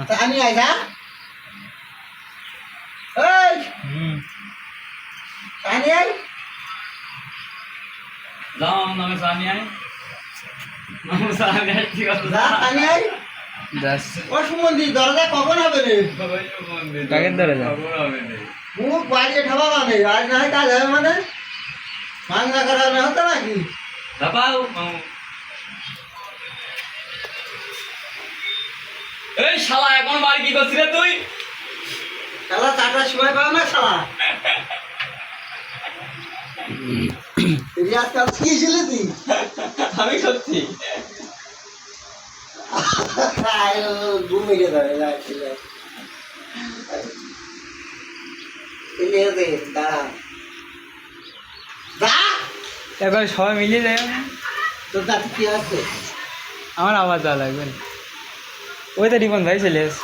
তা আমি আই যা এই হুম আমি আই যাও আমার নামে চা নিয়ে আয় আমার চা নিয়ে আয়, ঠিক আছে যা আমি আই যাস ও সুমন্দি দরজা কখন হবে রে কাকের ধরে যা খবর হবে না। মুখ বাড়িয়ে ঠাবা মানে আজ না হয় কাজ হবে মানে মাংনা করানো হতো নাকি দাপাও এই শালা এখন বাড়ি কি করছিস রে তুই? শালা চাটার সময় পাও না শালা? তুই? আমি সত্যি। দাঁড়া। যা! এবার সবাই মিলিয়ে যায় তোর দাঁত কি আছে? আমার আবার যাওয়া লাগবে। না। ওই তো রিপন ভাই চলে এসে